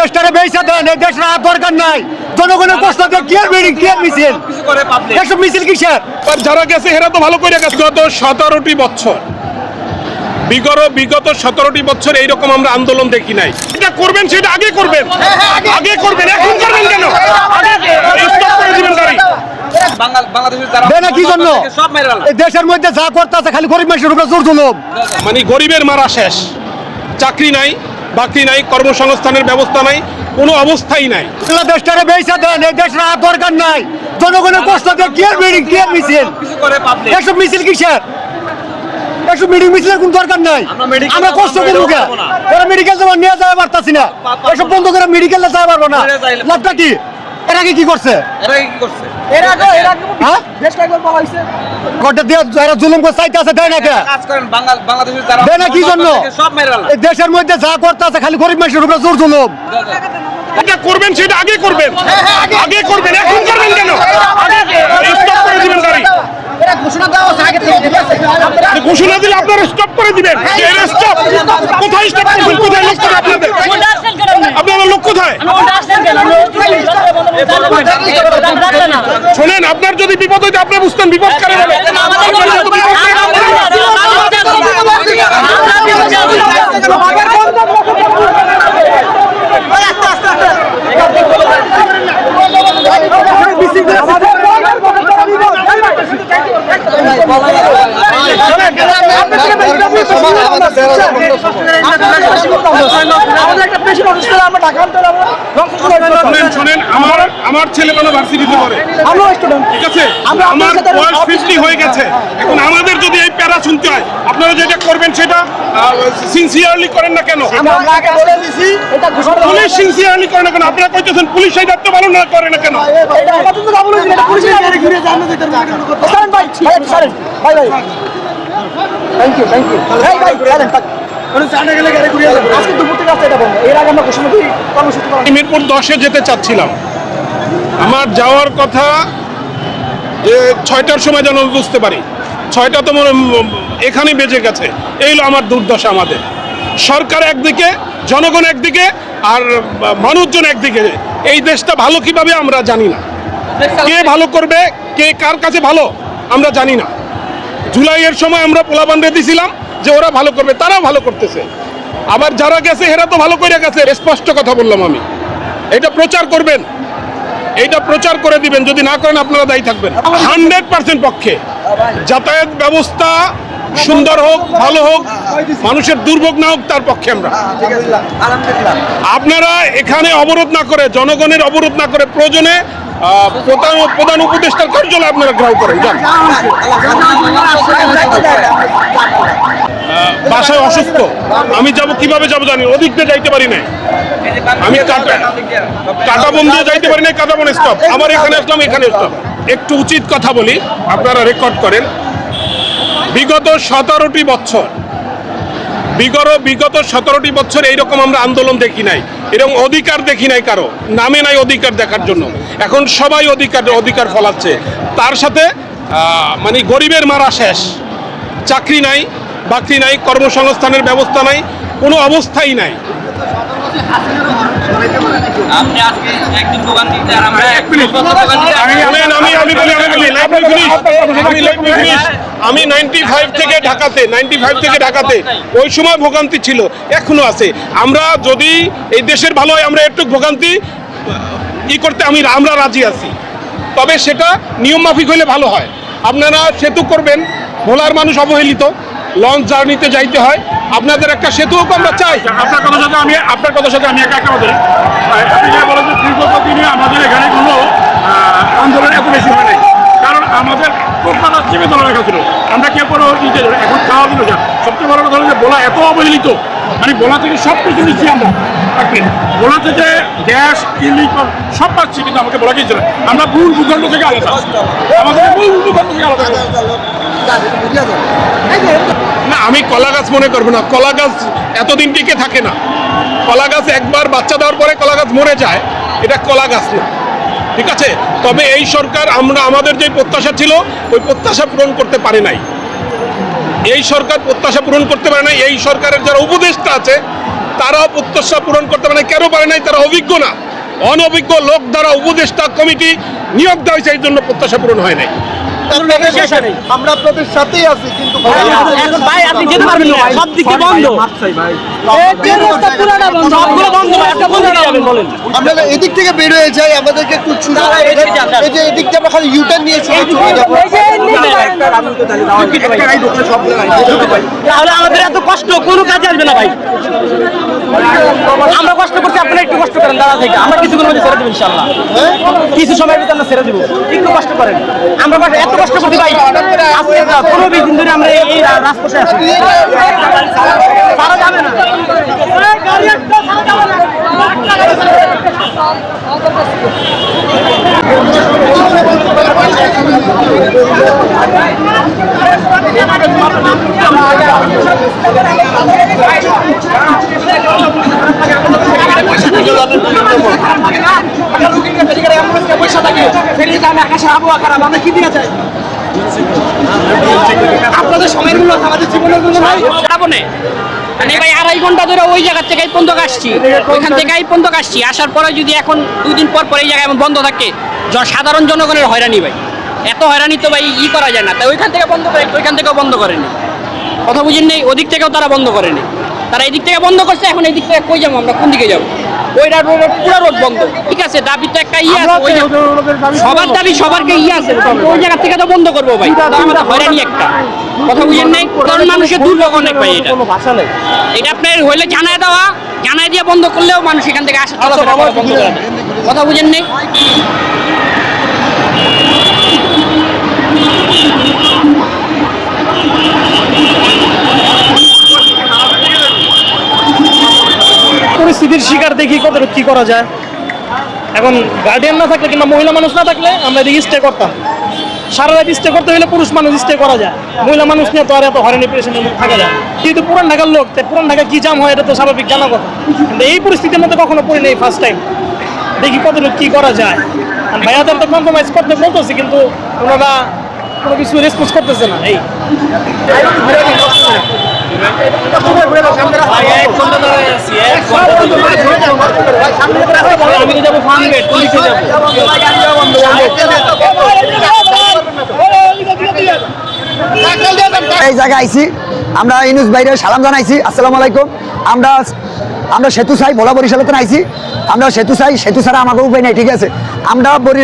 দেশটারে দেন এই দেশের আর দরকার নাই। জনগণের কষ্ট দিয়ে কি আর মিটিং কি আর মিছিল? কিছু করে পাবলিক এসব মিছিল কিসের? যারা গেছে এরা তো ভালো করে গেছে গত সতেরোটি বছর। বিগত বিগত সতেরোটি বছর এইরকম আমরা আন্দোলন দেখি নাই। এটা করবেন সেটা আগে করবেন। আগে করবেন এখন করবেন কেন? দেশের মধ্যে যা করতেছে খালি গরিব মানুষের উপরে জোর মানে গরিবের মারা শেষ। চাকরি নাই বাকরি নাই কর্মসংস্থানের ব্যবস্থা নাই কোনো অবস্থাই নাই। এগুলা দেশটারে দেন এই দেশের আর দরকার নাই। জনগণের কষ্ট দিয়ে কি আর মিটিং কি আর মিছিল কিছু করে পাবলিক এসব মিছিল কিসের? এসব মিটিং মিছিলের কোন দরকার নাই। আমরা medical কষ্ট করব কে? যাব মেডিকেল যাব নিয়ে যাওয়া পারতাছি না। এসব বন্ধ করে মেডিকেল যাওয়া পারব না। লাভটা কি? এর আগে কি করছে? এরা কি করছে? হ্যাঁ? গড্ডা দিয়ে যারা জুলুম করে চাইতে আছে দেয় না কে কাজ করেন বাংলাদেশের যারা দেয় না কি জন্য? সব মেরে এই দেশের মধ্যে যা করতেছে খালি গরিব মানুষের উপরে জোর জুলুম। এটা করবেন সেটা আগে করবেন। আগে। করবেন এখন করবেন কেন? আগে স্টপ করে দিবেন গাড়ি। ঘোষণা দিলে আপনারা স্টপ করে দিবেন। স্টপ কোথায় স্টপ করবেন কোথায় লোক আপনাদের? আপনারা লোক কোথায়? শোনেন আপনার যদি বিপদ হইতে আপনি বুঝতেন বিপদ কারে বলে বিপদ হয়, আপনারা- শোনেন শোনেন আমার আমার ছেলে মেয়ে ভার্সিটিতে পড়ে ঠিক আছে আমার বয়স ফিফটি হয়ে গেছে এখন আমাদের যদি এই প্যারা শুনতে হয় আপনারা যেটা করবেন সেটা সিনসিয়ারলি করেন না কেন পুলিশ সিনসিয়ারলি করে না কেন আপনারা কইতেছেন পুলিশ সেই দায়িত্ব পালন না করে না কেন আমি মিরপুর দশে যেতে চাচ্ছিলাম। আমার যাওয়ার কথা যে ছয়টার সময় যেন বুঝতে পারি। ছয়টা তো মনে এখানেই বেজে গেছে। এই হলো আমার দুর্দশা আমাদের। সরকার একদিকে, জনগণ একদিকে, আর মানুষজন একদিকে। এই দেশটা ভালো কীভাবে আমরা জানি না। কে ভালো করবে, কে কার কাছে ভালো, আমরা জানি না। জুলাইয়ের সময় আমরা পোলাবান্ধে দিছিলাম। যে ওরা ভালো করবে, তারাও ভালো করতেছে। আবার যারা গেছে এরা তো ভালো করে গেছে। স্পষ্ট কথা বললাম আমি। এটা প্রচার করবেন। এইটা প্রচার করে দিবেন। যদি না করেন, আপনারা দায়ী থাকবেন। হান্ড্রেড পার্সেন্ট পক্ষে। যাতায়াত ব্যবস্থা সুন্দর হোক, ভালো হোক, মানুষের দুর্ভোগ না হোক, তার পক্ষে আমরা। আপনারা এখানে অবরোধ না করে, জনগণের অবরোধ না করে, প্রয়োজনে প্রধান প্রধান উপদেষ্টার কার্যালয়ে আপনারা গ্রাহ করেন। বাসায় অসুস্থ। আমি যাব কীভাবে যাব জানি ওদিক দিয়ে যাইতে পারি না আমি কাটা- বন্ধ যাইতে পারি না কাটা বন স্টপ আমার এখানে আসলাম, এখানে স্টপ একটু উচিত কথা বলি, আপনারা রেকর্ড করেন। বিগত সতেরোটি বছর, বিগত বিগত সতেরোটি বছর এইরকম আমরা আন্দোলন দেখি নাই এরকম অধিকার দেখি নাই কারও। নামে নাই অধিকার দেখার জন্য। এখন সবাই অধিকার অধিকার ফলাচ্ছে। তার সাথে মানে গরিবের মারা শেষ। চাকরি নাই বাকরি নাই কর্মসংস্থানের ব্যবস্থা নাই কোনো অবস্থাই নাই আপনি আজকে একদিন দোকান দিতে আর আমরা এক মিনিট। আমি আমি আমি আমি বলি আমি বলি let me finish. আমি let me finish. আমি নাইনটি ফাইভ থেকে ঢাকাতে নাইনটি ফাইভ থেকে ঢাকাতে ওই সময় ভোগান্তি ছিল এখনও আছে আমরা যদি এই দেশের ভালো হয় আমরা একটু ভোগান্তি ই করতে আমি আমরা রাজি আছি তবে সেটা নিয়ম মাফিক হলে ভালো হয় আপনারা সেতু করবেন ভোলার মানুষ অবহেলিত লঞ্চ জার্নিতে যাইতে হয় আপনাদের একটা সেতুও তো আমরা চাই আপনার কথার সাথে আমি আপনার কথার সাথে আমি একা একা বলি আপনি যে বলেন যে দীর্ঘত দিনে আমাদের এখানে কোনো আন্দোলন এত বেশি হয় নাই কারণ আমাদের কলকাতা চেপে ধরে রাখা ছিল আমরা কেউ কোনো ধরে এখন খাওয়া দিল যা সবচেয়ে বড় কথা হলো যে বলা এত অবহেলিত মানে বলা থেকে সব কিছু নিচ্ছি আমরা বলা থেকে গ্যাস ইলিক সব পাচ্ছি কিন্তু আমাকে বলা গিয়েছিল আমরা ভুল ভূখণ্ড থেকে আলাদা আমাদের ভুল ভূখণ্ড থেকে আলাদা না, আমি কলা গাছ মনে করব না। কলা গাছ এতদিন টিকে থাকে না। কলা গাছ একবার বাচ্চা দেওয়ার পরে কলা গাছ মরে যায়। এটা কলা গাছ না। ঠিক আছে? তবে এই সরকার আমরা, আমাদের যে প্রত্যাশা ছিল, ওই প্রত্যাশা পূরণ করতে পারে নাই। এই সরকার প্রত্যাশা পূরণ করতে পারে নাই। এই সরকারের যারা উপদেষ্টা আছে, তারাও প্রত্যাশা পূরণ করতে পারে। কেন পারে নাই? তারা অভিজ্ঞ না। অনভিজ্ঞ লোক দ্বারা উপদেষ্টা কমিটি নিয়োগ দেওয়া হয়েছে, এই জন্য প্রত্যাশা পূরণ হয় নাই। আমরা আপনাদের সাথেই আছি কিন্তু এখন ভাই আপনি যেতে পারবেন না সব দিকে বন্ধ। বন্ধ? ভাই একটা বন্ধ যাবেন বলেন। আমরা এদিক থেকে বের হয়ে যাই আমাদেরকে একটু। এই যে এদিক দিয়ে আমরা খালি ইউটার্ন নিয়ে চলে চলে যাব। তাহলে আমাদের এত কষ্ট কোনো কাজে আসবে না ভাই। আমরা কষ্ট করছি, আপনারা একটু কষ্ট করেন দাদা থেকে আমরা কিছুক্ষণ মধ্যে ছেড়ে দেবো ইনশাল্লাহ কিছু সময়ের ভিতরে আমরা ছেড়ে দেবো। একটু কষ্ট করেন। আমরা এত কষ্ট করছি ভাই পনেরো বিশ দিন ধরে আমরা এই রাজপথে আছি। আপনাদের সময়ের মূল্য আমাদের জীবনের মূল্য নাই যাব না মানে ভাই আড়াই ঘণ্টা ধরে ওই জায়গা থেকে পর্যন্ত আসছি। ওইখান থেকে এই পর্যন্ত আসছি। আসার পরে যদি এখন দুই দিন পর পর এই জায়গায় এমন বন্ধ থাকে সাধারণ জনগণের হয়রানি ভাই। এত হয়রানি তো ভাই ই করা যায় না। তাই ওইখান থেকে বন্ধ করে ওইখান থেকেও বন্ধ করেনি। কথা বুঝেন নেই? ওদিক থেকেও তারা বন্ধ করেনি। তারা এই দিক থেকে বন্ধ করছে, এখন এই দিক থেকে কই যাব আমরা? কোন দিকে যাব? ওই রোড পুরো রোড বন্ধ। ঠিক আছে দাবি তো একটা ইয়ে আছে ওই সবার দাবি সবারকে ইয়ে আছে ওই জায়গা থেকে তো বন্ধ করব ভাই। আমাদের হয়রানি একটা। কথা বুঝেন নাই? কারণ মানুষের দুর্ভোগ অনেক ভাই এটা। এটা আপনার হইলে জানায় দেওয়া জানায় দিয়ে বন্ধ করলেও মানুষ এখান থেকে আসা বন্ধ কথা বুঝেন নেই? পরিস্থিতির শিকার দেখি কত কি করা যায়। এখন গার্ডিয়ান না থাকলে কিংবা মহিলা মানুষ না থাকলে আমরা এদিকে স্টে করতাম। সারা রাত স্টে করতে হলে পুরুষ মানুষ স্টে করা যায়। মহিলা মানুষ নিয়ে তো আর এত হয়রানি পেরেশানির মধ্যে থাকা যায়। কিন্তু পুরান ঢাকার লোক, তাই পুরান ঢাকা কি জাম হয় এটা তো স্বাভাবিক, জানা কথা। কিন্তু এই পরিস্থিতির মধ্যে কখনো পড়ি নেই ফার্স্ট টাইম দেখি কতটুকু কি করা যায়। আর ভাইয়াদের তো কম্প্রোমাইজ করতে বলতেছি, কিন্তু ওনারা কোনো কিছু রেসপন্স করতেছে না। এই। এই জায়গায় আইছি। আমরা ইনুস বাইরে সালাম জানাইছি। আসসালামু আলাইকুম। আমরা আমরা সেতু চাই ভোলা বরিশালেতে আইছি। আমরা সেতু চাই, সেতু ছাড়া আমাকে উপায় নেই, ঠিক আছে? আমরা বরি,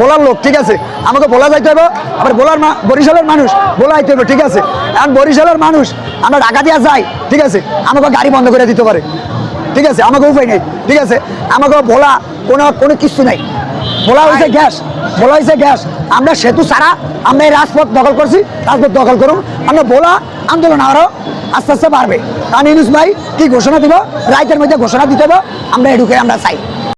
বলার লোক, ঠিক আছে? আমাকে বলা যাইতে হবে আবার বলার বরিশালের মানুষ, বলা যাইতে হবে ঠিক আছে? এখন বরিশালের মানুষ, আমরা ঢাকা দিয়া যাই, ঠিক আছে? আমাকে গাড়ি বন্ধ করে দিতে পারে, ঠিক আছে? আমাকে উপায় নেই, ঠিক আছে? আমাকে বলা, কোনো কোনো কিছু নাই। বলা হয়েছে গ্যাস, বলা হয়েছে গ্যাস। আমরা সেতু ছাড়া আমরা এই রাজপথ দখল করছি, রাজপথ দখল করুন। আমরা বলা আন্দোলন আরও আস্তে আস্তে বাড়বে। কারণ নিউজ ভাই, কি ঘোষণা দিব? রাইতের মধ্যে ঘোষণা দিতে হবে। আমরা এডুকে আমরা চাই।